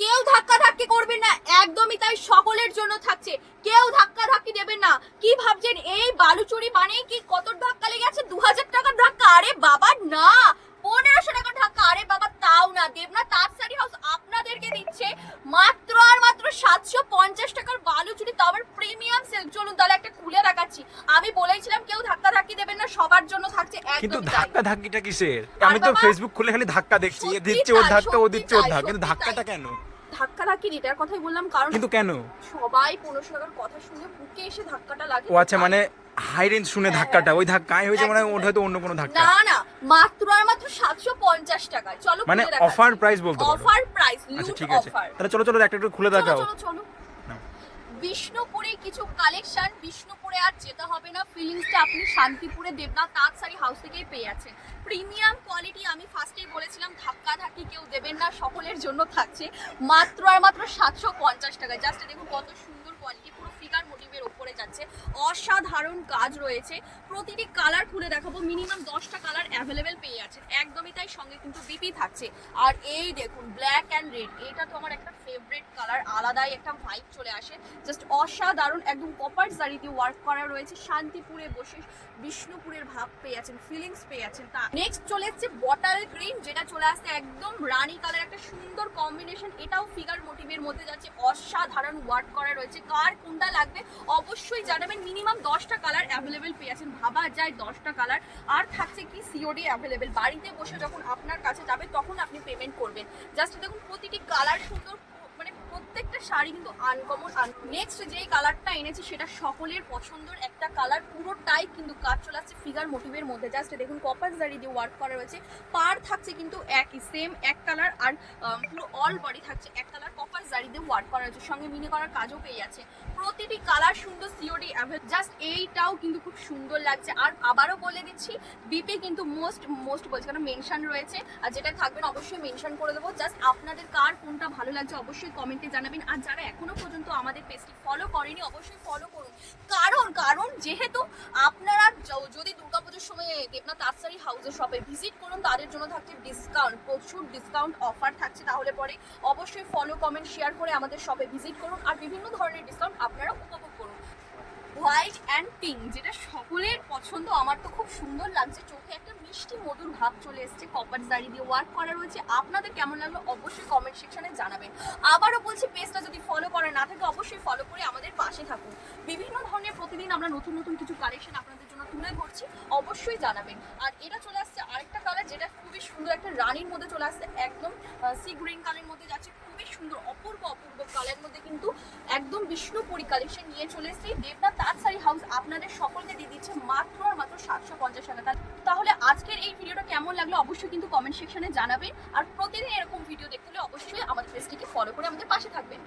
কেউ ধাক্কা ধাক্কি করবেন না, একদমই তাই সকলের জন্য থাকছে। কেউ ধাক্কা ধাক্কি দেবেন না। কি ভাবছেন? এই বালুচুরি মানে কি কত ধাক্কা লেগে আছে? দু হাজার টাকার ধাক্কা? আরে বাবা, না! পনেরোশো টাকার ধাক্কা। আরে বাবা, তাও না। দেবনা তার শাড়ি হাউস আপনাদেরকে দিচ্ছে মাত্র আর মাত্র সাতশো পঞ্চাশ টাকার বালুচুরি। তো আবার প্রিমিয়াম সিল্ক চলুন, তাহলে একটা আমি বলেছিলাম কেউ ধাক্কা ধাক্কি দেবেন না সবার জন্য থাকছে কিন্তু ধাক্কা ধাক্কিটা কিসের? আমি তো ফেসবুক খুলে খালি ধাক্কা দেখছি এ দিচ্ছে ওর ধাক্কা ও দিচ্ছে ওর ধাক্কা। কিন্তু ধাক্কাটা কেন? ধাক্কা ধাক্কি এটার কথাই বললাম কারণ কিন্তু কেন? সবাই পনেরোশো টাকার কথা শুনে বুকে এসে ধাক্কাটা লাগে। ও আচ্ছা মানে হাই রেঞ্জ শুনে হ্যাঁ, ধাক্কাটা ওই ধাক্কায় হয়েছে মানে ওটা হয়তো অন্য কোনো ধাক্কা। না না মাত্র আর মাত্র সাতশো পঞ্চাশ টাকায়। চলো মানে অফার প্রাইস বলতে পারো। অফার প্রাইস আচ্ছা ঠিক আছে। অফার তাহলে চলো চলো একটা একটু খুলে দেখাও। চলো চলো। বিষ্ণুপুরে কিছু কালেকশন, বিষ্ণুপুরে আর যেতে হবে না। ফিলিংসটা আপনি শান্তিপুরে দেবনাথ তাঁত শাড়ি হাউস থেকেই পেয়ে যাচ্ছেন। প্রিমিয়াম কোয়ালিটি আমি ফার্স্টেই বলেছিলাম ধাক্কা ধাক্কি কেউ দেবেন না, সকলের জন্য থাকছে। মাত্র আর মাত্র সাতশো পঞ্চাশ টাকা জাস্ট দেখুন কত সুন্দর কোয়ালিটি পুরো ফিগার মোটিভের ওপরে যাচ্ছে। অসাধারণ কাজ রয়েছে। প্রতিটি কালার খুলে দেখাবো। মিনিমাম দশটা কালার অ্যাভেলেবেল পেয়ে যাচ্ছেন। একদমই তাই, সঙ্গে কিন্তু বিপি থাকছে। আর এই দেখুন ব্ল্যাক অ্যান্ড রেড এটা তো আমার একটা ফেভারিট কালার আলাদাই একটা ভাইব চলে আসে। জাস্ট অসাধারণ, একদম কপার জারি দিয়ে ওয়ার্ক করা রয়েছে। শান্তিপুরে বসে বিষ্ণুপুরের ভাব পেয়ে আছেন ফিলিংস পেয়ে আছেন। তা নেক্সট চলে এসছে বটাল গ্রিন যেটা চলে আসছে একদম রানী কালার একটা সুন্দর কম্বিনেশন এটাও ফিগার মোটিভের মধ্যে যাচ্ছে। অসাধারণ ওয়ার্ক করা রয়েছে। কার কোনটা লাগবে, অবশ্যই জানাবেন। মিনিমাম দশটা কালার অ্যাভেলেবেল পেয়ে আছেন। ভাবা যায় দশটা কালার আর কি সিওডি অ্যাভেলেবেল বাড়িতে বসে যখন আপনার কাছে যাবে, তখন আপনি পেমেন্ট করবেন। জাস্ট দেখুন, প্রতিটি কালার সুন্দর মানে প্রত্যেকটা শাড়ি কিন্তু আনকমন নেক্সট যেই কালারটা এনেছি, সেটা সকলের পছন্দের একটা কালার পুরোটাই কিন্তু কাজ চলে আসছে ফিগার মোটিভের মধ্যে। জাস্ট দেখুন কপার জারি দিয়ে ওয়ার্ক করা রয়েছে। পার থাকছে কিন্তু একই সেম এক কালার আর পুরো অল বডি থাকছে এক কালার কপার ওয়ার্ক করা রয়েছে সঙ্গে মিনি করার কাজও পেয়ে যাচ্ছে। প্রতিটি কালার সুন্দর সিওডি জাস্ট এইটাও কিন্তু খুব সুন্দর লাগছে। আর আবারও বলে দিচ্ছি বিপে কিন্তু মোস্ট মোস্ট বলছে কারণ মেনশন রয়েছে। আর যেটা থাকবে না, অবশ্যই মেনশন করে দেবো। জাস্ট আপনাদের কার কোনটা ভালো লাগছে, অবশ্যই কমেন্টে জানাবেন। আর যারা এখনও পর্যন্ত আমাদের পেজটি ফলো করেনি, অবশ্যই ফলো করুন। কারণ কারণ যেহেতু আপনারা দেবনাথ আর্সারি হাউসের শপে ভিজিট করুন, তাদের জন্য থাকছে ডিসকাউন্ট প্রচুর ডিসকাউন্ট অফার থাকছে তাহলে পরে। অবশ্যই ফলো কমেন্ট শেয়ার করে আমাদের শপে ভিজিট করুন। আর বিভিন্ন ধরনের ডিসকাউন্ট আপনারা উপভোগ করুন। হোয়াইট অ্যান্ড পিঙ্ক যেটা সকলের পছন্দ, আমার তো খুব সুন্দর লাগছে। চোখে একটা মিষ্টি মধুর ভাব চলে এসেছে। কপার জারি দিয়ে ওয়ার্ক করা রয়েছে। আপনাদের কেমন লাগল অবশ্যই কমেন্ট সেকশনে জানাবেন। আবারও বলছি পেজটা যদি ফলো করা না থাকে, অবশ্যই ফলো করে আমাদের পাশে থাকুন। বিভিন্ন ধরনের প্রতিদিন আমরা নতুন নতুন কিছু কালেকশন আপনাদের জন্য তুলে ধরছি, অবশ্যই জানাবেন। আর এটা চলে আসছে আরেকটা কালার যেটা খুবই সুন্দর একটা রানীর মধ্যে চলে আসছে, একদম সি গ্রিন কালারের মধ্যে যাচ্ছে, খুবই সুন্দর, অপূর্ব অপূর্ব কালারের মধ্যে কিন্তু একদম বিষ্ণুপুরি কালেকশন নিয়ে চলে এসেছি দেবনাথ তাঁত শাড়ি হাউস আপনাদের সকলকে দিয়ে দিচ্ছে মাত্র আর মাত্র সাতশো পঞ্চাশ টাকা। তাহলে আজকের এই ভিডিওটা কেমন লাগল অবশ্যই কিন্তু কমেন্ট সেকশনে জানাবেন, আর প্রতিদিন এরকম ভিডিও দেখতে হলে অবশ্যই আমাদের পেজটিকে ফলো করে আমাদের পাশে থাকবেন।